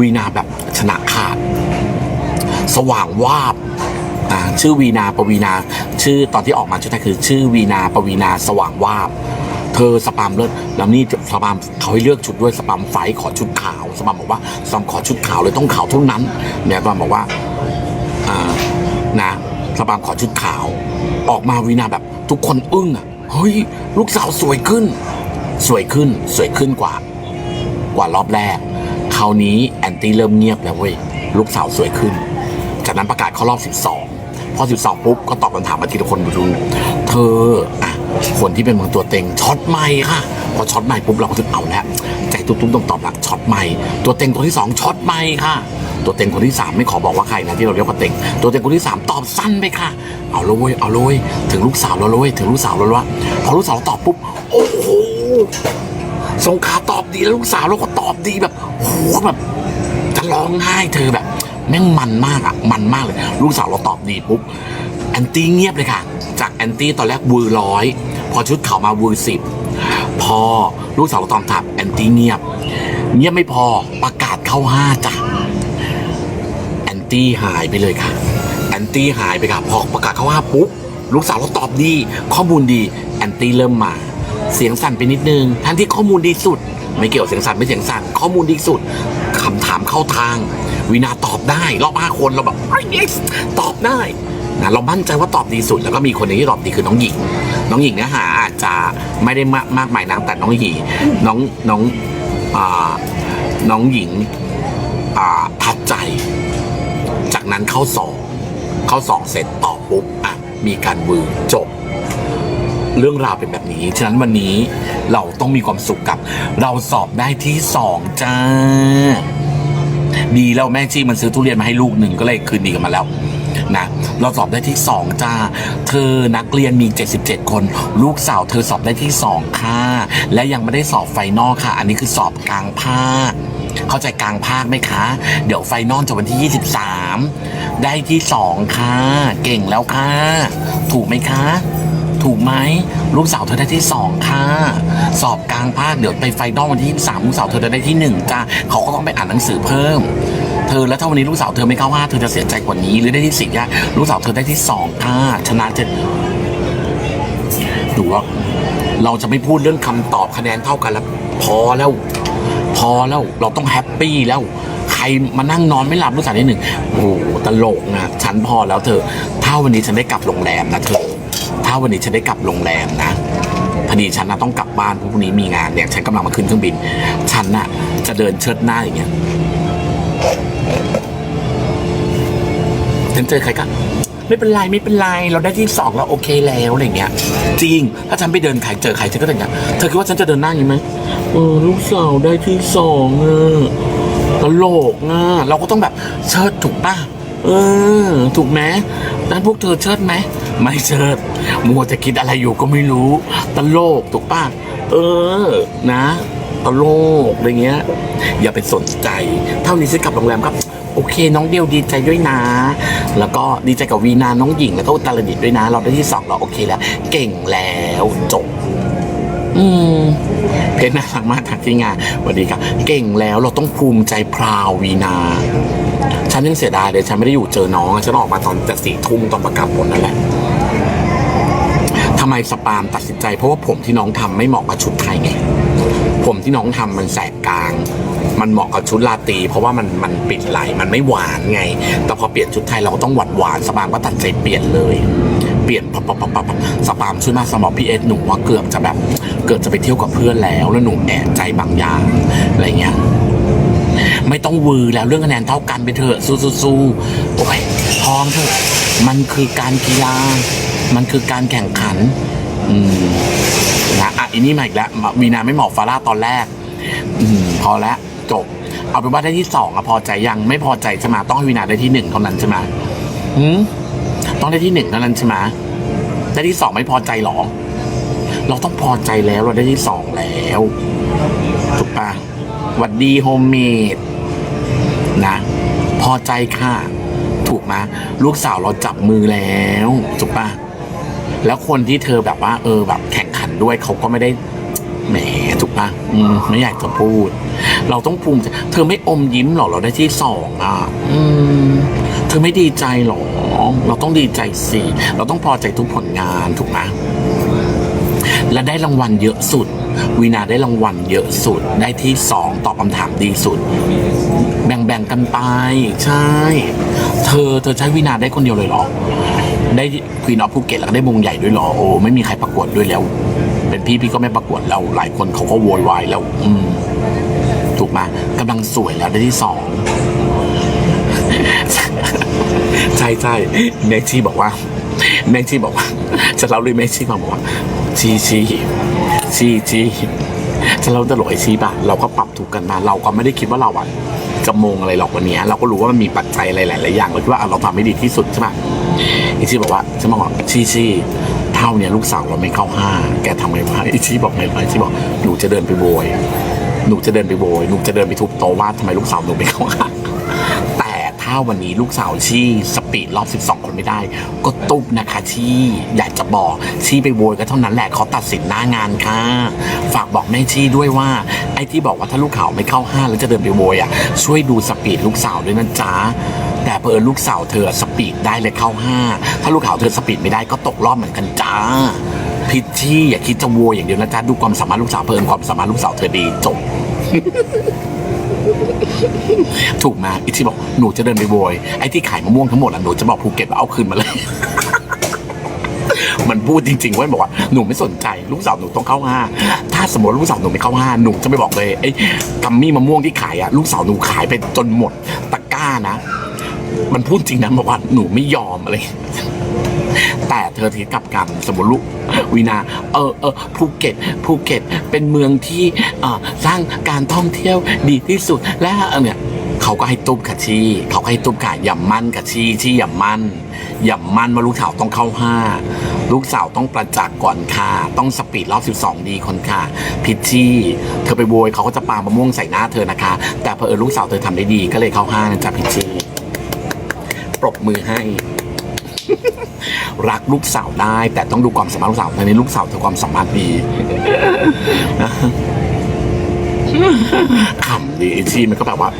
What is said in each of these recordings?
วีนาแบบชนะขาด สว่างวาบชื่อวีนาปวีนา ชื่อตอนที่ออกมาชุดไทยคือ ชื่อวีนาปวีนาสว่างวาบ เธอสปามเลิศแล้วนี่สปามเขาให้เลือกชุดด้วยสปามไฟขอชุดขาวสปามบอกว่าสปามขอชุดขาวเลยต้องขาวเท่านั้นเนี่ยสปามบอกว่าอ่านะสปามขอชุดขาว ออกมาวีนาแบบทุกคนอึ้งอะเฮ้ยลูกสาวสวยขึ้น สวยขึ้นสวยขึ้นกว่ากว่ารอบแรก คราวนี้แอนตี้เริ่มเงียบแล้วเว้ยลูกสาวสวยขึ้น จากนั้นประกาศเข้ารอบ 12 พอ 12 ปุ๊บ ก็ตอบคำถามมาทีละคนดูเธออะคนที่เป็นเมืองตัวเต็งช็อตไม่ค่ะ พอช็อตไม่ปุ๊บเราก็ถึงเอาแล้วใจตุ้มๆต้องตอบละช็อตไม่ ตัวเต็งคนที่ 2ช็อตไม่ค่ะตัวเต็งคนที่ 3 ไม่ขอบอกว่าใครนะที่เราเรียกว่าเต็งตัวเต็งคนที่ 3 ตอบสั้นไปค่ะ เอาเลยเอาเลยถึงลูกสาวเราเลยถึงลูกสาวเราแล้ววะพอลูกสาวตอบปุ๊บโอ้โหสงขาตอบ ดีแล้วลูกสาวเราก็ตอบดีแบบโหแบบจะร้องไห้เธอแบบแม่งมันมากอะมันมากเลย ลูกสาวเราตอบดีปุ๊บแอนตี้เงียบเลยค่ะ จากแอนตี้ตอนแรกวือร้อยพอชุดเขามาวือสิบพอลูกสาวเราตอบถามแอนตี้เงียบ เงียบไม่พอประกาศเข้าห้าจ้ะแอนตี้หายไปเลยค่ะแอนตี้หายไปค่ะพอประกาศเข้าห้าปุ๊บลูกสาวเราตอบดี ข้อมูลดีแอนตี้เริ่มมา เสียงสั่นไปนิดนึงทั้งที่ข้อมูลดีสุด ไม่เกี่ยวเสียงสั่นไม่เสียงสั่นข้อมูลดีสุดคำถามเข้าทาง วินาตอบได้ รอบห้าคนเราแบบ yes ตอบได้นะเรามั่นใจว่าตอบดีสุด แล้วก็มีคนหนึงที่ตอบดีคือน้องหญิง น้องหญิงเนื้อหาอาจจะไม่ได้มากมากมายนักแต่น้องหญิงน้องน้องอ่าน้องหญิงอ่าทัดใจ จากนั้นเข้าสองเข้าสองเสร็จตอบปุ๊บอะมีการวือจบ เรื่องราวเป็นแบบนี้ ฉะนั้นวันนี้เราต้องมีความสุขกับ เราสอบได้ที่สองจ้า ดีแล้วแม่ชีมันซื้อทุเรียนมาให้ลูกหนึ่งก็เลยคืนดีกันมาแล้วนะเราสอบได้ที่สองจ้า เธอนักเรียนมี 77 คน ลูกสาวเธอสอบได้ที่สองค่ะ และยังไม่ได้สอบไฟนอลค่ะ อันนี้คือสอบกลางภาค เข้าใจกลางภาคไหมคะ เดี๋ยวไฟนอลจะวันที่ 23 ได้ที่สองค่ะ เก่งแล้วค่ะ ถูกไหมคะ ถูกไหมลูกสาวเธอได้ที่สองค่ะ สอบกลางภาคเดี๋ยวไปไฟนอลวันที่สามลูกสาวเธอจะได้ที่หนึ่งจ้าเขาก็ต้องไปอ่านหนังสือเพิ่ม เธอแล้วถ้าวันนี้ลูกสาวเธอไม่เข้าห้าเธอจะเสียใจกว่านี้หรือได้ที่สี่ย่าลูกสาวเธอได้ที่สองค่ะชนะจะดูว่าเราจะไม่พูดเรื่องคำตอบคะแนนเท่ากันแล้ว พอแล้ว พอแล้วเราต้องแฮปปี้แล้วใครมานั่งนอนไม่หลับลูกสาวที่หนึ่งโอ้ตลกนะฉันพอแล้วเธอ ถ้าวันนี้ฉันได้กลับโรงแรมนะเธอ วันนี้ฉันได้กลับโรงแรมนะพอดีฉันนะต้องกลับบ้านเพราะพรุ่งนี้มีงานเนี่ยฉันกำลังมาขึ้นเครื่องบิน ฉันน่ะจะเดินเชิดหน้าอย่างเงี้ยฉันเจอใครก็ไม่เป็นไรไม่เป็นไรเราได้ที่สองแล้วโอเคแล้วอะไรเงี้ย จริง ถ้าฉันไปเดินใครเจอใครฉันก็อย่างเงี้ยเธอคิดว่าฉันจะเดินหน้าอย่างนี้ไหมเออลูกสาวได้ที่สองอะตลกอะเราก็ต้องแบบเชิดถูกป่ะเออ ถูกไหมนั้นพวกเธอเชิดไหม ไม่เชิดมัวจะคิดอะไรอยู่ก็ไม่รู้ ตลกถูกป่ะเออนะ ตลกอะไรเงี้ย อย่าไปสนใจ เท่านี้ฉันกลับโรงแรมครับโอเค น้องเดียวดีใจด้วยนะ แล้วก็ดีใจกับวีนาน้องหญิง แล้วก็อุตรดิตถ์ด้วยนะ เราได้ที่สองเราโอเคแล้ว เก่งแล้วจบ อืม เพชรน่ารักมากทักที่งานสวัสดีครับ เก่งแล้วเราต้องภูมิใจพราววีนา ฉันยังเสียดายเลย ฉันไม่ได้อยู่เจอน้อง ฉันออกมาตอนแต่สี่ทุ่มตอนประกาศผลนั่นแหละ ทำไมสปาล์มตัดสินใจ เพราะว่าผมที่น้องทำไม่เหมาะกับชุดไทยไงผมที่น้องทำมันแสกกลาง มันเหมาะกับชุดลาตีเพราะว่ามันมันปิดไหลมันไม่หวานไง แต่พอเปลี่ยนชุดไทยเราก็ต้องหวานหวานสปามก็ตัดใจเปลี่ยนเลยเปลี่ยนปับปับปับปับสปามช่วยมากสมองพี่เอสหนูว่าเกือบจะแบบเกือบจะไปเที่ยวกับเพื่อนแล้วแล้วหนูแอบใจบางอย่างอะไรเงี้ยไม่ต้องวือแล้วเรื่องคะแนนเท่ากันไปเถอะสู้สู้สู้โอ้ยพร้อมเถอะมันคือการกีฬา มันคือการแข่งขันอืมนะอะอันนี้มาอีกแล้ววีนาไม่เหมาะฟาร่าตอนแรก อืมพอแล้วจบ เอาเป็นว่าได้ที่สองอะพอใจยังไม่พอใจใช่ไหมต้องให้วีนาได้ที่หนึ่งเท่านั้นใช่ไหมหืมต้องได้ที่หนึ่งเท่านั้นใช่ไหมได้ที่สองไม่พอใจหรอเราต้องพอใจแล้วเราได้ที่สองแล้วถูกปะหวัดดีโฮมเมดนะพอใจค่ะ ถูกไหมลูกสาวเราจับมือแล้วถูกปะ แล้วคนที่เธอแบบว่า เออแบบแข่งขันด้วยเขาก็ไม่ได้แหมถูกปะอืมไม่อยากจะพูด เราต้องภูมิใจเธอไม่อมยิ้มหรอเราได้ที่สองอะ อืม เธอไม่ดีใจหรอ เราต้องดีใจสิเราต้องพอใจทุกผลงานถูกไหมและได้รางวัลเยอะสุด วีนาได้รางวัลเยอะสุด ได้ที่สองตอบคำถามดีสุด แบ่งๆกันไป ใช่ เธอเธอใช้วีนาได้คนเดียวเลยเหรอ ได้ควีนออฟภูเก็ตแล้วก็ได้มงใหญ่ด้วยเหรอโอ้ไม่มีใครประกวดด้วยแล้ว เป็นพี่พี่ก็ไม่ประกวดแล้วหลายคนเขาก็โวยวายแล้ว อืม ถูกไหมกำลังสวยแล้วได้ที่สองใช่ใช่เมชีบอกว่าเมชีบอกว่าจะเล่าเลยเมชีบอกว่าชีชีชีชีจะเล่าตลกไอชีป่ะเราก็ปรับถูกกันมา เราก็ไม่ได้คิดว่าเราอะ จะมงอะไรหรอกวันนี้ เราก็รู้ว่ามันมีปัจจัยหลายๆอย่างเราคิดว่าเราทำให้ดีที่สุดใช่ป่ะไอชีบอกว่าฉันบอกว่าชีชีเท่าเนี้ยลูกสาวเราไม่เข้าห้าแกทำไงวะไอชีบอกไงวะไอชีบอกหนูจะเดินไปโวยหนูจะเดินไปโวยหนูจะเดินไปทุบโต๊ะว่าทำไมลูกสาวหนูไม่เข้าห้าแต่ถ้าวันนี้ลูกสาวชี่สปีดรอบ 12 คนไม่ได้ ก็ตุ๊บนะคะชี่อยากจะบอกชี่ไปโวยก็เท่านั้นแหละเขาตัดสินหน้างานค่ะ ฝากบอกแม่ชี่ด้วยว่า ที่บอกว่าถ้าลูกขาวไม่เข้าห้าแล้วจะเดินไปโวยอะช่วยดูสปีดลูกสาวด้วยนะจ๊ะแต่เพอลูกสาวเธอสปีดได้เลยเข้าห้าถ้าลูกขาวเธอสปีดไม่ได้ก็ตกรอบเหมือนกันจ้าพิชชี่อย่าคิดจะโวยอย่างเดียวนะจ๊ะดูความสามารถลูกสาวเพลินความสามารถลูกสาวเธอดีจบถูกไหมไอ้ที่บอกหนูจะเดินไปโวยไอ้ที่ขายมะม่วงทั้งหมดอะหนูจะบอกภูเก็ตว่าเอาคืนมาเลย มันพูดจริงๆเว่าบอกว่าหนูไม่สนใจลูกสาวหนูต้องเข้าห้าถ้าสมมติลูกสาวหนูไม่เข้าห้าหนูจะไม่บอกเลยไอ้กัมมี่มะม่วงที่ขายอะลูกสาวหนูขายไปจนหมดตะกร้านะ มันพูดจริงนะบอกว่าหนูไม่ยอมอะไรแต่เธอทีกลับกันสมมติลูกวีนาเออเออภูเก็ตภูเก็ตเป็นเมืองที่สร้างการท่องเที่ยวดีที่สุดและเนี่ย เขาก็ให้ตุ๊บค่ะชีเขาให้ตุ๊บค่ะอย่ามั่นค่ะชีชีอย่ามั่นอย่ามั่นว่าลูกสาวต้องเข้าห้าลูกสาวต้องประจักษ์ก่อนค่ะ ต้องสปีดรอบ 12 ดีคนค่ะ พิชชี่เธอไปโวยเขาก็จะปามะม่วงใส่หน้าเธอนะคะ แต่เพอเออลูกสาวเธอทำได้ดีก็เลยเข้าห้านะจ๊ะพิชชี่ปรบมือให้รักลูกสาวได้ แต่ต้องดูความสามารถลูกสาวในนี้ลูกสาวเธอความสามารถดีขำดีไอชีมันก็แบบว่า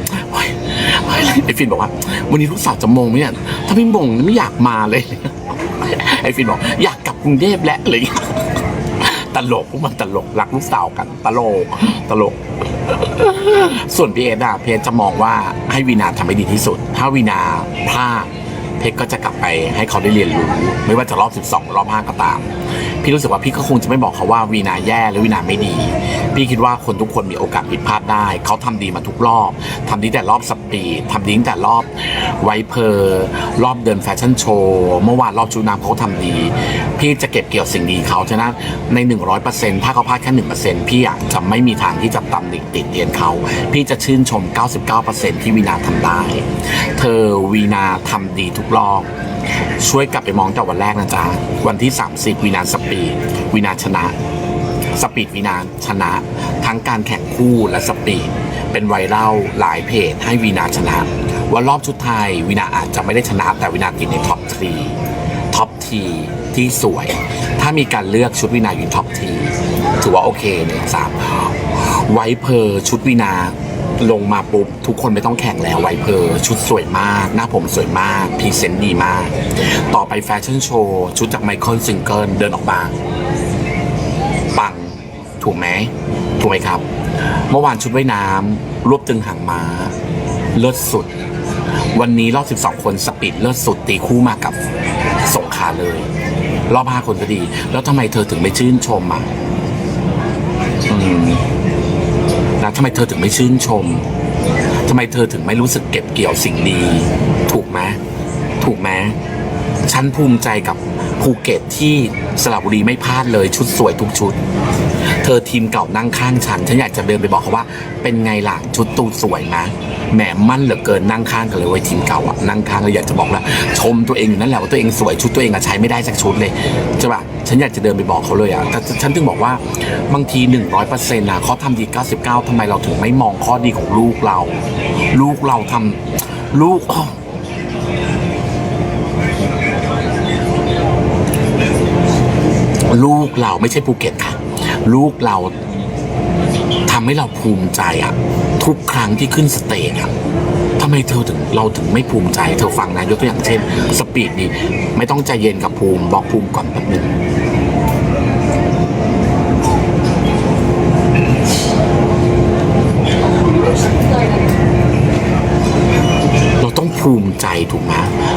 ไอฟินบอกว่า วันนี้ลูกสาวจะมงไหมเนี่ยถ้าไม่มงไม่อยากมาเลย ไอฟินบอก อยากกลับกรุงเทพแล้วเลยตลกพวกมันตลกรักลูกสาวกันตลกตลก ส่วนพี่เอสอะพี่เอสจะมองว่าให้วีนาทำให้ดีที่สุด ถ้าวีนาพลาดเพชรก็จะกลับไปให้เขาได้เรียนรู้ ไม่ว่าจะรอบ 12 รอบ 5 ก็ตาม พี่รู้สึกว่าพี่ก็คงจะไม่บอกเขาว่าวีนาแย่หรือวีนาไม่ดี พี่คิดว่าคนทุกคนมีโอกาสผิดพลาดได้ เขาทำดีมาทุกรอบทำดีแต่รอบสปีดทำดีแต่รอบไวเพอร์รอบเดินแฟชั่นโชว์เมื่อวานรอบจูน้ำเขาทำดี พี่จะเก็บเกี่ยวสิ่งดีเขาฉะนั้นใน 100%ถ้าเขาพลาดแค่1%พี่อะจะไม่มีทางที่จะตำหนิติเตียนเขา พี่จะชื่นชม 99%ที่วีนาทำได้ เธอวีนาทำดีทุกรอบ ช่วยกลับไปมองจากวันแรกนะจ๊ะ วันที่ 30วีนาสปีดวีนาชนะ สปีดวีนาชนะ ทั้งการแข่งคู่และสปีดเป็นไวรัลหลายเพจให้วีนาชนะ ว่ารอบชุดไทยวีนาอาจจะไม่ได้ชนะแต่วีนาติดในท็อปทรีท็อปทีที่สวย ถ้ามีการเลือกชุดวีนาอยู่ท็อปทีถือว่าโอเคเนี่ยสามไวเพอร์ชุดวีนา ลงมาปุ๊บ ทุกคนไม่ต้องแข่งแล้วไวเพอร์ชุดสวยมาก หน้าผมสวยมากพรีเซนต์ดีมาก ต่อไปแฟชั่นโชว์ ชุดจากไมเคิลซิงเกิลเดินออกมา ปัง ถูกไหม ถูกไหมครับ เมื่อวานชุดว่ายน้ำรวบตึงหางม้า เลิศสุด วันนี้รอบ 12 คนสปีดเลิศสุดตีคู่มากับสงขาเลย รอบ5คนก็ดี แล้วทำไมเธอถึงไม่ชื่นชมอะ อืม ทำไมเธอถึงไม่ชื่นชมทำไมเธอถึงไม่รู้สึกเก็บเกี่ยวสิ่งดี ถูกไหมถูกไหมฉันภูมิใจกับภูเก็ตที่สระบุรีไม่พลาดเลยชุดสวยทุกชุด เธอทีมเก่านั่งข้างฉัน ฉันอยากจะเดินไปบอกเขาว่า เป็นไงหลังชุดตูสวยนะ แหมมั่นเหลือเกินนั่งข้างกันเลยเว้ยทีมเก่าอะนั่งข้างเลยอยากจะบอกแล้วชมตัวเองอยู่นั่นแหละว่าตัวเองสวยชุดตัวเองอะใช้ไม่ได้สักชุดเลยใช่ปะฉันอยากจะเดินไปบอกเขาเลยอะแต่ฉันถึงบอกว่าบางทีหนึ่งร้อยเปอร์เซ็นต์อะเขาทำดีเก้าสิบเก้าทำไมเราถึงไม่มองข้อดีของลูกเรา ลูกเราทำลูกลูกเราไม่ใช่ภูเก็ตค่ะ ลูกเรา ทำให้เราภูมิใจอะทุกครั้งที่ขึ้นสเตจอะทำไมเธอถึงเราถึงไม่ภูมิใจ เธอฟังนะยกตัวอย่างเช่น สปีดนี่ไม่ต้องใจเย็นกับภูมิบอกภูมิก่อนแป๊บนึง ภูมิใจถูกไหม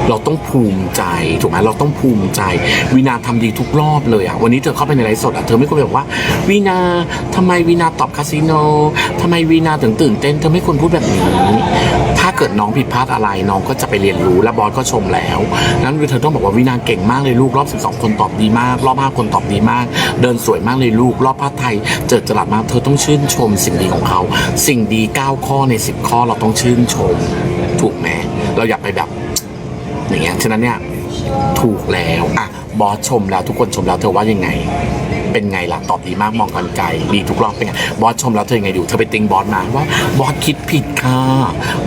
เราต้องภูมิใจถูกไหมเราต้องภูมิใจวีนาทำดีทุกรอบเลยอะวันนี้เธอเข้าไปในไลฟ์สดอะเธอไม่ควรแบบว่าวีนาทำไมวีนาตอบคาสิโนทำไมวีนาถึงตื่นเต้นเธอไม่ควรพูดแบบนี้ ถ้าเกิดน้องผิดพลาดอะไรน้องก็จะไปเรียนรู้และบอสก็ชมแล้วนั้นเธอต้องบอกว่าวีนาเก่งมากเลยลูกรอบ 12 คนตอบดีมาก รอบ5คนตอบดีมาก เดินสวยมากเลยลูกรอบภาไทย เจิดจรัสมากเธอต้องชื่นชมสิ่งดีของเขา สิ่งดี 9 ข้อใน 10 ข้อเราต้องชื่นชม ถูกไหมเราอย่าไปแบบ อย่างเงี้ยฉะนั้นเนี่ยถูกแล้วอะบอสชมแล้วทุกคนชมแล้วเธอว่ายังไง เป็นไงล่ะตอบดีมากมองกันไกลดีทุกรอบเป็นไงบอสชมแล้วเธอยังไงดูเธอไปติงบอสมาว่าบอสคิดผิดค่ะ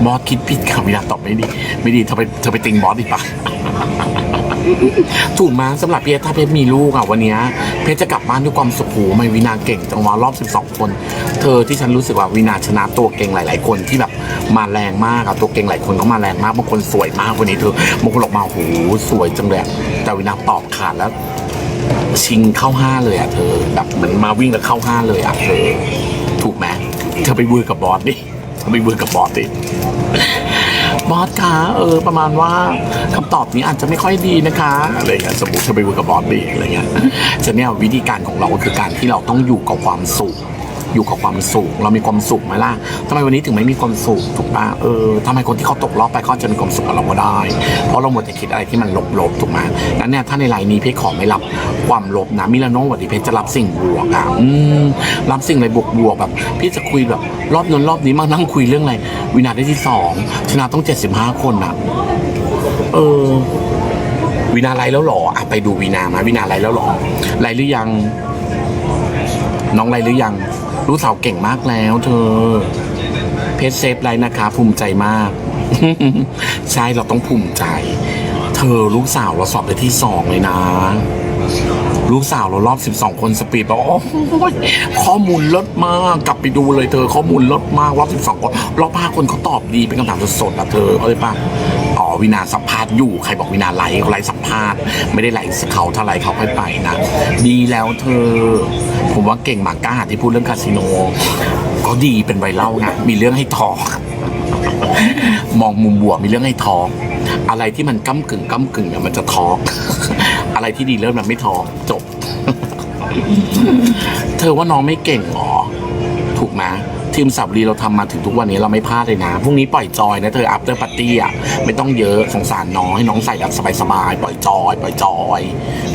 บอสคิดผิดค่ะเวลาตอบไม่ดี ไม่ดีเธอไปเธอไปติงบอสดีกปะ ถูกไหมสำหรับเพชรถ้าเพชรมีลูกอะวันนี้เพชรจะกลับบ้านด้วยความสุขหูไม่วินาเก่งจังหวะรอบ 12 คน เธอที่ฉันรู้สึกว่าวินาชนะตัวเก่งหลาย ๆ คนที่แบบมาแรงมากอะตัวเก่งหลายคนก็มาแรงมากบางคนสวยมากวันนี้เธอบางคนออกมาโหสวยจังเลยแต่วินาตอบขาดแล้ว ชิงเข้าห้าเลยอะเธอแบบเหมือนมาวิ่งแล้วเข้าห้าเลยอะเธอถูกไหมเธอไปเวือกับบอสดิเธอไปเวือกับบอสดิ บอสคะเออประมาณว่าคำตอบนี้อาจจะไม่ค่อยดีนะคะอะไรอย่างเงี้ยสมมติเธอไปคุยกับบอสดีอะไรเงี้ยจะเนี่ยวิธีการของเราก็คือการที่เราต้องอยู่กับความสุข อยู่กับความสุขเรามีความสุขไหมล่ะทำไมวันนี้ถึงไม่มีความสุขถูกปะเออทำไมคนที่เขาตกรอบไปเขาจะมีความสุขกับเราก็ได้ เพราะเราหมดแต่คิดอะไรที่มันลบๆถูกไหมนั้นเนี่ยถ้าในไลน์นี้เพชรขอไม่รับความลบนะมิลานโนวันนี้เพชรจะรับสิ่งบวกอะอืมรับสิ่งอะไรบวกบวกๆแบบพี่จะคุยแบบรอบนั้นรอบนี้มานั่งคุยเรื่องอะไรวินาได้ที่สองชนะต้องเจ็ดสิบห้าคนอะเออวินาไลแล้วหรออะไปดูวินามาวินาไลแล้วหรอไลหรือยัง น้องไลหรือยัง รู้สาวเก่งมากแล้ว เธอ เพจเซฟไลน์นะคะ ภูมิใจมาก ใช่เราต้องภูมิใจ เธอลูกสาวเราสอบได้ที่สองเลยนะ ลูกสาวเรารอบ 12 คนสปีดบอกโอ้ยข้อมูลลดมากกลับไปดูเลยเธอ ข้อมูลลดมากรอบ 12คนรอบ5คนเขาตอบดีเป็นคำถามสดๆอะเธอเอาเลยปะอ๋อวินาสัมภาษณ์อยู่ใครบอกวินาไลฟ์เขาไลฟ์สัมภาษณ์ไม่ได้ไลฟ์เขาถ้าไลเขาค่อยไปนะดีแล้วเธอ ผมว่าเก่งมากก้าที่พูดเรื่องคาสิโน ก็ดีเป็นใบเล่าไงมีเรื่องให้ทอมองมุมบวกมีเรื่องให้ทออะไรที่มันก้ากึ่งก้ากึ่งเนี่ยมันจะทออะไรที่ดีเริ่มมันไม่ทอจบ เธอว่าน้องไม่เก่งหรอถูกไหม ทีมสับรีเราทำมาถึงทุกวันนี้เราไม่พลาดเลยนะพรุ่งนี้ปล่อยจอยนะเธออัปเตอร์ปาร์ตี้อะไม่ต้องเยอะสงสารน้องให้น้องใส่แบบสบายๆปล่อยจอย ปล่อยจอย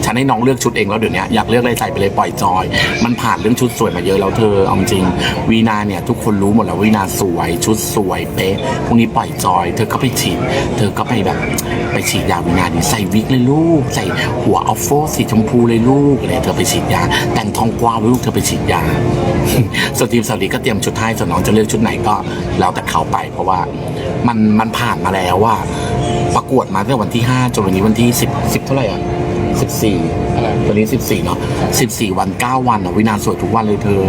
ฉันให้น้องเลือกชุดเองแล้วเดี๋ยวนี้อยากเลือกอะไรใส่ไปเลยปล่อยจอย มันผ่านเรื่องชุดสวยมาเยอะแล้วเธอเอาจริงวีนาเนี่ยทุกคนรู้หมดแล้ววีนาสวยชุดสวยเป๊ะพรุ่งนี้ปล่อยจอย เธอก็ไปฉีด เธอก็ไปแบบไปฉีดยาวีนาดิใส่วิกเลยลูก ใส่หัวอัลโฟสีชมพูเลยลูกอะไรเธอไปฉีดยา แต่งทองกวาวเลยลูกเธอไปฉีดยาสตรีมสวัสดีก็เตรียมชุดให้ส่วนน้องจะเลือกชุดไหนก็แล้วแต่เขาไป เพราะว่ามันมันผ่านมาแล้วว่า ประกวดมาตั้งแต่วันที่ 5 จนวันนี้วันที่ 10 10 เท่าไหร่อะ14อะไรวันนี้ 14 เนาะ14 วัน 9 วันอะวินาสวยทุกวันเลยเธอ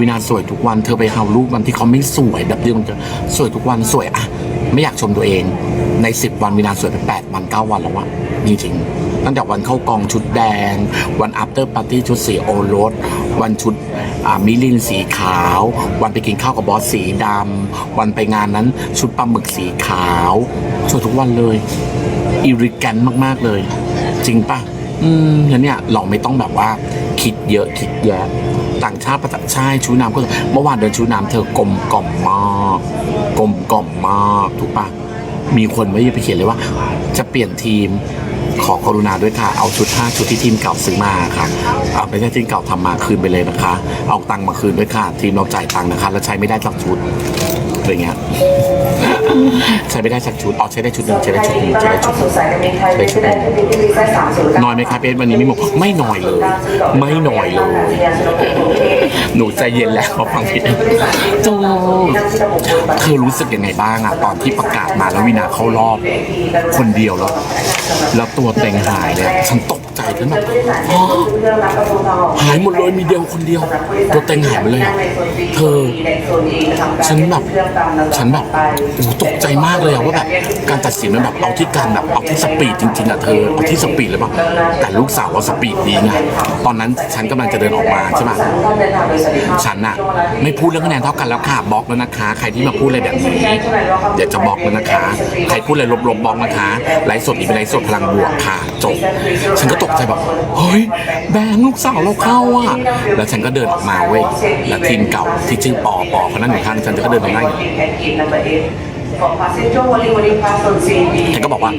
วินาสวยทุกวันเธอไปเหารูปวันที่เขาไม่สวยแบบเดียวมันจะสวยทุกวันสวยอะไม่อยากชมตัวเองใน 10 วันวินาสวยไป8วัน 9 วันแล้วอะจริงๆตั้งแต่วันเข้ากองชุดแดง วัน after party ชุดสีโอรส วันชุด มิลินสีขาว วันไปกินข้าวกับบอสสีดำวันไปงานนั้นชุดปลาหมึกสีขาวสวยทุกวันเลยอิริแกนมากๆเลย จริงปะอืมแล้วเนี่ยเราไม่ต้องแบบว่าคิดเยอะคิดแยะต่างชาติประจักษ์ใช่ชูน้ำก็เมื่อวานเดินชูน้ำเธอกลมกล่อมมากกลมกล่อมมากถูกปะ มีคนไม่ไปเขียนเลยว่า จะเปลี่ยนทีมขอกรุณาด้วยค่ะ เอาชุด 5 ชุดที่ทีมเก่าซื้อมาค่ะเอาไม่ใช่ทีมเก่าทำมาคืนไปเลยนะคะ เอาตังค์มาคืนด้วยค่ะ ทีมเราจ่ายตังค์นะคะ แล้วใช้ไม่ได้สักชุด อะไรเงี้ยใช้ไม่ได้สักชุดอ๋อใช้ได้ชุดหนึ่งใช้ได้ชุดหนึ่งใช้ได้ชุดหนึ่งใช้ชุดหนึ่งน้อยไหมครับเพชรวันนี้ไม่หมดไม่น้อยเลย ไม่น้อยเลยหนูใจเย็นแล้วฟังพี่โจเธอรู้สึกยังไงบ้างอะตอนที่ประกาศมาแล้ววินาเข้ารอบ คนเดียวแล้ว แล้วตัวเต็งหายเนี่ยฉันตก ใจฉันแบบอ๋อหายหมดเลยมีเดียวคนเดียว ตัวเต็งหายไปเลยอะเธอ ฉันแบบฉันแบบโอ้โหตกใจมากเลยอะว่าแบบการตัดสินมันแบบเอาที่การแบบเอาที่สปีดจริงๆอะเธอเอาที่สปีดเลยป่ะแต่ลูกสาวเราสปีดดีไงตอนนั้นฉันกำลังจะเดินออกมาใช่ไหมฉันอะไม่พูดเรื่องคะแนนเท่ากันแล้วค่ะบล็อกแล้วนะคะ ใครที่มาพูดอะไรแบบนี้เดี๋ยวจะบล็อกแล้วนะคะ ใครพูดอะไรลบๆบล็อกนะคะไลฟ์สดอีกเป็นไลฟ์สดพลังบวกค่ะจบฉันก็ตกใจแบบเฮ้ยแบงค์ลูกสาวเราเข้าอะแล้วฉันก็เดินออกมาเว้ยแล้วทีมเก่าที่ชื่อปอปอคนนั้นอยู่ข้างฉันก็เดินมาได้ ฉันก็บอกว่า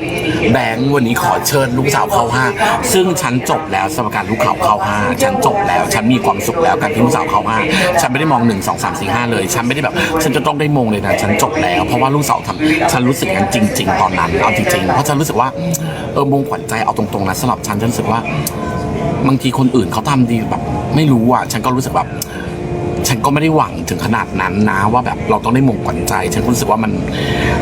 แบงค์วันนี้ขอเชิญลูกสาวเข้าห้าซึ่งฉันจบแล้วสมการลูกเขาเข้าห้าฉันจบแล้ว ฉันมีความสุขแล้วการที่ลูกสาวเข้าห้าฉันไม่ได้มองหนึ่งสองสามสี่ห้าเลย ฉันไม่ได้แบบ ฉันจะต้องได้มงเลยนะฉันจบแล้ว เพราะว่าลูกสาวทำฉันรู้สึกอย่างจริง ๆ ตอนนั้นเอาจริงๆเพราะฉันรู้สึกว่าเออมงขวัญใจเอาตรงๆนะสำหรับฉันฉันรู้สึกว่าบางทีคนอื่นเขาทำดีแบบ ไม่รู้อะฉันก็รู้สึกแบบ ฉันก็ไม่ได้หวังถึงขนาดนั้นนะว่าแบบเราต้องได้มงขวัญใจ ฉันรู้สึกว่ามัน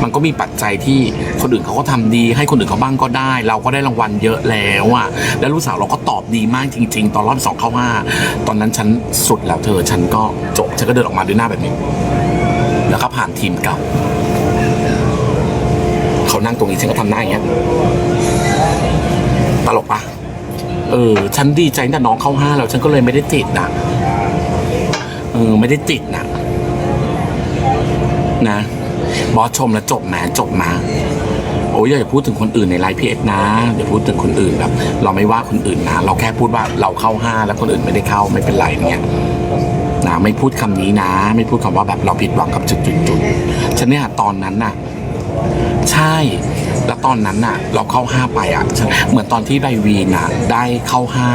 มันก็มีปัจจัยที่คนอื่นเขาก็ทำดี ให้คนอื่นเขาบ้างก็ได้ เราก็ได้รางวัลเยอะแล้วอะแล้วลูกสาวเราก็ตอบดีมากจริง ๆ ตอนรอบสองเข้าห้าตอนนั้นฉันสุดแล้วเธอ ฉันก็จบฉันก็เดินออกมาด้วยหน้าแบบนี้ แล้วก็ผ่านทีมเก่าเขานั่งตรงนี้ฉันก็ทำหน้าอย่างเงี้ยตลกปะเออ ฉันดีใจแต่น้องเข้าห้าแล้วฉันก็เลยไม่ได้ติดนะ เออไม่ได้ติดนะนะ บอสชมแล้วจบแหมจบมา โอ้ยอย่าพูดถึงคนอื่นในไลฟ์พีเอสนะอย่าพูดถึงคนอื่นแบบ เราไม่ว่าคนอื่นนะ เราแค่พูดว่าเราเข้าห้าแล้วคนอื่นไม่ได้เข้าไม่เป็นไรเนี่ยนะไม่พูดคำนี้นะ ไม่พูดคำว่าแบบเราผิดหวังกับจุดจุดจุดฉันเนี่ยตอนนั้นน่ะ ใช่ แล้วตอนนั้นน่ะ เราเข้าห้าไปอะฉันเหมือนตอนที่ไบวีนอะ ได้เข้าห้า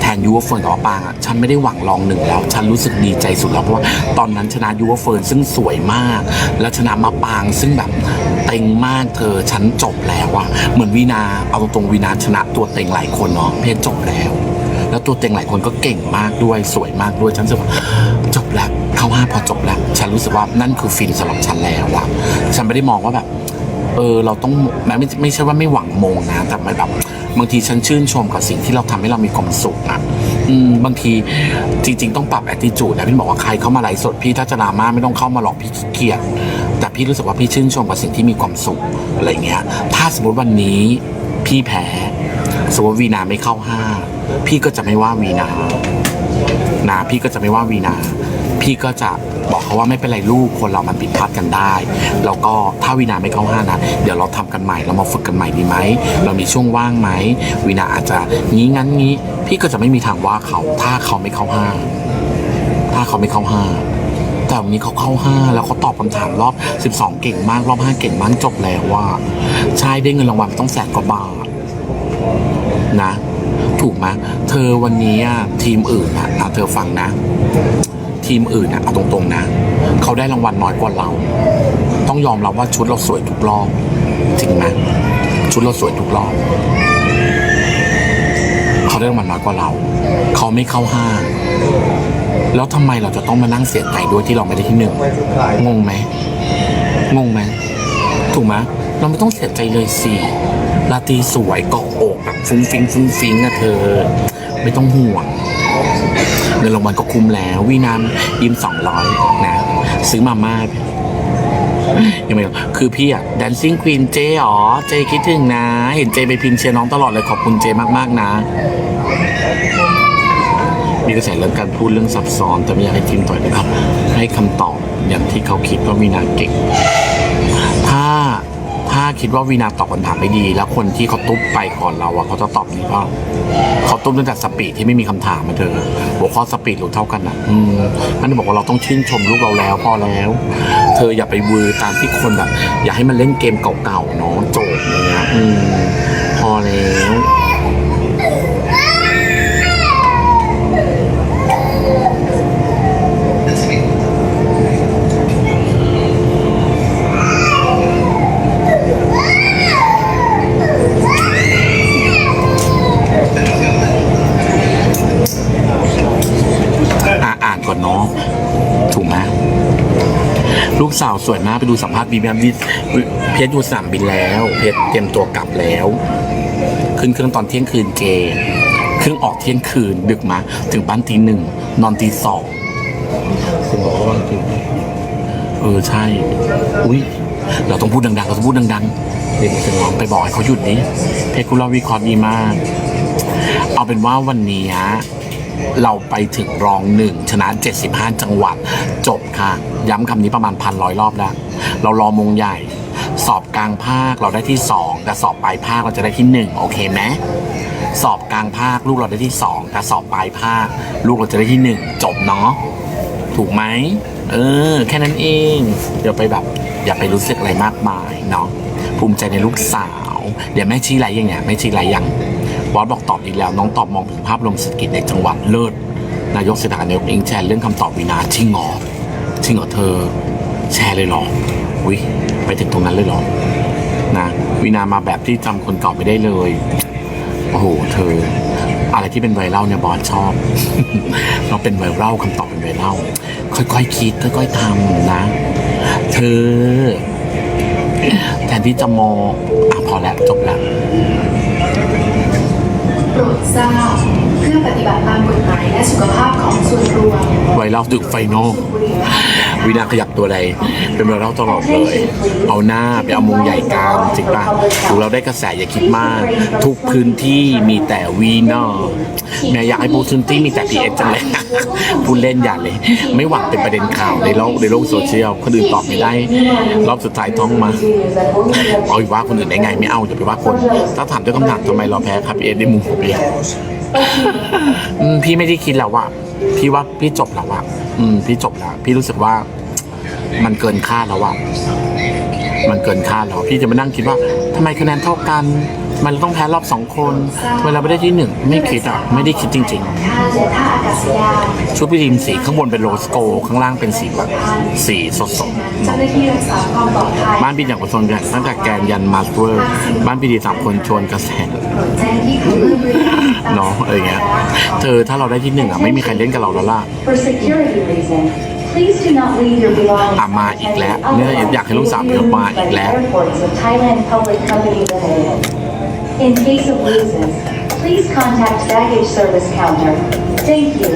แทนยูเวเฟิร์นกับมะปางอะ ฉันไม่ได้หวังรองหนึ่งแล้ว ฉันรู้สึกดีใจสุดแล้วเพราะว่าตอนนั้นชนะยูเวเฟิร์นซึ่งสวยมาก แล้วชนะมะปางซึ่งแบบเต็งมากเธอฉันจบแล้วอะเหมือนวีนาเอาตรงๆวีนาชนะตัวเต็งหลายคนเนาะเพจจบแล้ว แล้วตัวเต็งหลายคนก็เก่งมากด้วยสวยมากด้วยฉันรู้สึกว่าจบแล้วเข้าห้าพอจบแล้ว ฉันรู้สึกว่านั่นคือฟินสำหรับฉันแล้วอะฉันไม่ได้มองว่าแบบ เออเราต้องแม้ไม่ไม่ใช่ว่าไม่หวังมงนะแต่มันแบบบางทีฉันชื่นชมกับสิ่งที่เราทำให้เรามีความสุขอะอืมบางทีจริง ๆ ต้องปรับแอตติจูดนะพี่บอกว่าใครเข้ามาไลฟ์สดพี่ถ้าจะดราม่าไม่ต้องเข้ามาหรอกพี่เกียจแต่พี่รู้สึกว่าพี่ชื่นชมกับสิ่งที่มีความสุขอะไรเงี้ย ถ้าสมมติวันนี้พี่แพ้สมมติวีนาไม่เข้าห้าพี่ก็จะไม่ว่าวีนานะพี่ก็จะไม่ว่าวีนา พี่ก็จะบอกเขาว่าไม่เป็นไรลูกคนเรามันผิดพลาดกันได้ แล้วก็ถ้าวินาไม่เข้าห้านะเดี๋ยวเราทำกันใหม่เรามาฝึกกันใหม่ดีไหมเรามีช่วงว่างไหมวินาอาจจะงี้งั้นงี้ พี่ก็จะไม่มีทางว่าเขาถ้าเขาไม่เข้าห้าถ้าเขาไม่เข้าห้าแต่วันนี้เขาเข้าห้าแล้วเขาตอบคำถามรอบ 12 เก่งมากรอบ5เก่งมากจบแล้วว่าใช่ได้เงินรางวัลต้องแสนกว่าบาทนะ ถูกไหมเธอวันนี้ทีมอื่นอะอะเธอฟังนะ ทีมอื่นนะเอาตรงๆนะ เขาได้รางวัลน้อยกว่าเรา ต้องยอมรับว่าชุดเราสวยทุกรอบจริงไหมชุดเราสวยทุกรอบเขาได้รางวัลน้อยกว่าเรา เขาไม่เข้าห้างแล้วทำไมเราจะต้องมานั่งเสียใจด้วยที่เราไม่ได้ที่หนึ่งงงไหมงงไหมถูกไหมเราไม่ต้องเสียใจเลยสิลาตีสวยเกาะอกแบบฟุ้งฟิงฟุ้งฟิงอะเธอ ไม่ต้องห่วง เงินรางวัลก็คุ้มแล้ววีนามยิ้มสองร้อยนะ ซื้อมาม่ายังไม่คือพี่อะ Dancing Queen เจอ๋อ เจคิดถึงนะ เห็นเจไปพิมพ์เชียร์น้องตลอดเลยขอบคุณเจมาก ๆ นะ มีกระแสเรื่องการพูดเรื่องซับซ้อน แต่ไม่อยากให้ทีมต่อยนะครับ ให้คำตอบอย่างที่เขาคิดว่าวีนาเก่ง คิดว่าวีนาตอบคำถามได้ดี แล้วคนที่เขาตุ๊บไปก่อนเราอะเขาจะตอบดีเปล่าเขาตุ๊บตั้งแต่สปีดที่ไม่มีคำถามมาเธอหัวข้อสปีดรู้เท่ากันอะอืมอันบอกว่าเราต้องชื่นชมลูกเราแล้วพอแล้ว เธออย่าไปวือตามที่คนแบบ อย่าให้มันเล่นเกมเก่าๆเนาะโจทย์อย่างเงี้ยอืมพอแล้ว ไปดูสัมภาษณ์บีบีบีเพชรอยู่สนามบินแล้ว เพชรเตรียมตัวกลับแล้ว ขึ้นเครื่องตอนเที่ยงคืนเกเครื่องออกเที่ยงคืนดึกมาถึงบ้านตีหนึ่งนอนตีสองคุณบอกว่าบางเออใช่ อุ้ยเราต้องพูดดังๆเราต้องพูดดังเด็กเป็นๆไปบอกให้เขาหยุดนี้เพจคุณเราวิเคราะห์ดีมาก เอาเป็นว่าวันนี้เราไปถึงรองหนึ่งชนะ 75 จังหวัด จบค่ะ ย้ำคำนี้ประมาณพันร้อยรอบแล้ว เรารอมงใหญ่ สอบกลางภาคเราได้ที่ 2 แต่สอบปลายภาคเราจะได้ที่ 1 โอเคไหมสอบกลางภาคลูกเราได้ที่ 2 แต่สอบปลายภาค ลูกเราจะได้ที่ 1 จบเนาะถูกไหมเออ แค่นั้นเองเดี๋ยวไปแบบ อย่าไปรู้สึกอะไรมากมายเนาะภูมิใจในลูกสาว เดี๋ยวแม่ชี้ไรยังไงแม่ชี้ไรยังบอสบอกตอบดีแล้ว น้องตอบมองถึงภาพรวมเศรษฐกิจในจังหวัดเลิศนายกเศรษฐกิจนายกเองแชร์เรื่องคำตอบวินาชิงเหรอชิงอเธอ แชร์เลยเหรออุ้ยไปถึงตรงนั้นเลยเหรอนะวินามาแบบที่จำคนเก่าไม่ได้เลย โอ้โห เธอ อะไรที่เป็นไวรัลเนี่ยบอสชอบ เราเป็นไวรัลคำตอบเป็นไวรัลค่อยๆคิดค่อยๆทำนะ เธอ แทนที่จะมองอะพอแล้วจบแล้วโปรดทราบเพื่อปฏิบัติตามกฎหมายและสุขภาพของส่วนรวมไวรัลดึกไฟนอล วินาขยับตัวใดเป็นไวรัลตลอดเลย เอาหน้าไปเอามุมใหญ่กลางจริงป่ะดูเราได้กระแสอย่าคิดมาก ทุกพื้นที่มีแต่วีนอแม่อยากให้พูดพื้นที่มีแต่พีเอสจังเลยพูดเล่นอย่าเลย ไม่หวังเป็นประเด็นข่าวในโลกในโลกโซเชียลคนอื่นตอบไม่ได้ รอบสุดท้ายท้องมาเอาอีกว่าคนอื่นได้ไงไม่เอาอย่าไปว่าคน ถ้าถามด้วยคำถามทำไมเราแพ้ครับพีเอสในมุมผมเอง อืมพี่ไม่ได้คิดแล้วว่าพี่ว่าพี่จบแล้วว่ะอืม พี่จบแล้ว พี่รู้สึกว่า มันเกินคาดแล้วว่ะมันเกินคาดแล้วพี่จะมานั่งคิดว่าทำไมคะแนนเท่ากัน มันต้องแพ้รอบสองคนทำไมเราไม่ได้ที่หนึ่งไม่คิดอะ ไม่ได้คิดจริง ๆ ชุดพี่ทีมสีข้างบนเป็นโรสโก ข้างล่างเป็นสีแบบสีสดเจ้าหน้าที่รักษาความปลอดบ้านพี่อย่างกระทรวงการตั้งแต่แกนยันมาสเวอร์ บ้านพี่ดีสามคนชวนกระแสโปรดแจ้งที่เคาน์เอร์บริการตามเนาะอะไรเงี้ยเธอถ้าเราได้ที่หนึ่งอะไม่มีใครเล่นกับเราแล้วล่ะอะมาอีกแล้วเนี่ยอยากให้ลูกสาวเดี๋ยวมาอีกแล้ว In case of losses please contact baggage service counter Thank you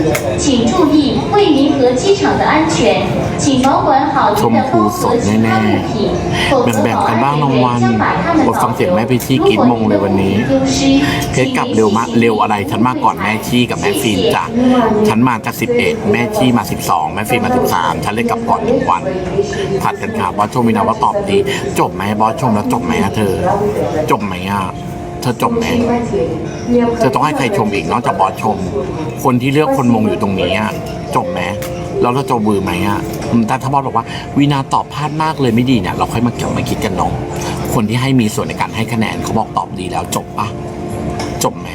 请注意为您和机场的安全，请保管好您的包和其他物品，否则 แบ่ง 保 ๆกันบ้าง 安 ราง 人 วัล 员将把它们 กดฟัง 扫 เสียง 描。 แม่พี่ที่ 如 กรีดมง 果 เลยวัน 您 นี้ 的物品丢失， เพชรกลับเร็วมากเร็วอะไร ฉันมาก่อนแม่ชี่กับแม่ฟิล์มจ้ะฉันมาจาก 11 แม่ชี่มา 12 แม่ฟิล์มมา 13 ฉันเลยกลับก่อนทุกวันผัดกันค่ะบอสชมมีนาว่าตอบดี จบไหมบอสชมแล้วจบไหมอะเธอ จบไหมอะ เธอจบไหมเธอต้องให้ใครชมอีกนอกจากบอสชม คนที่เลือกคนมงอยู่ตรงนี้อะจบไหมแล้วเราจะบือไหมอะแต่ถ้าบอสบอกว่าวีนาตอบพลาดมากเลยไม่ดีเนี่ยเราค่อยมาเกี่ยวมาคิดกันน้อง คนที่ให้มีส่วนในการให้คะแนนเขาบอกตอบดีแล้วจบปะจบไหม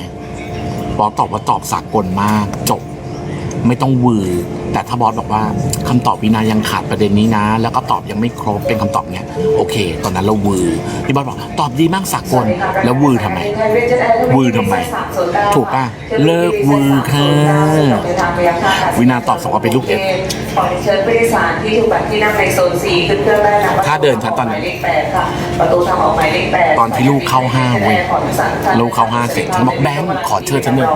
บอสตอบว่าตอบสากลมากจบ ไม่ต้องวือ แต่ถ้าบอสบอกว่าคำตอบวินายังขาดประเด็นนี้นะ แล้วก็ตอบยังไม่ครบเป็นคำตอบเนี้ยโอเค ตอนนั้นเราวือที่บอสบอกตอบดีมากสากลแล้ววือทำไมวือทำไม ถูกป่ะเลิกวือค่ะวินาตอบสองว่าเป็นลูกเอฟขอเชิญผู้โดยสารที่ถูกบัตรที่นั่งในโซน C ขึ้นเครื่องได้นะถ้าเดินชัดตอนนั้นหมายเลขแปดค่ะประตูทางออกหมายเลขแปดตอนที่ลูกเข้าห้าเว้ยลูกเข้าห้าเสร็จฉันบอกแบงค์ขอเชิญฉันหน่อ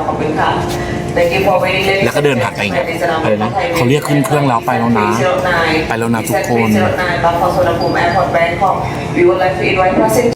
ยขอบคุณค่ะ Thank you for waiting ladies แล้วก็เดินผ่านไปเนี่ยอะไรนะเขาเรียกขึ้นเครื่องแล้วไปแล้วนะ ไปแล้วนะทุกคน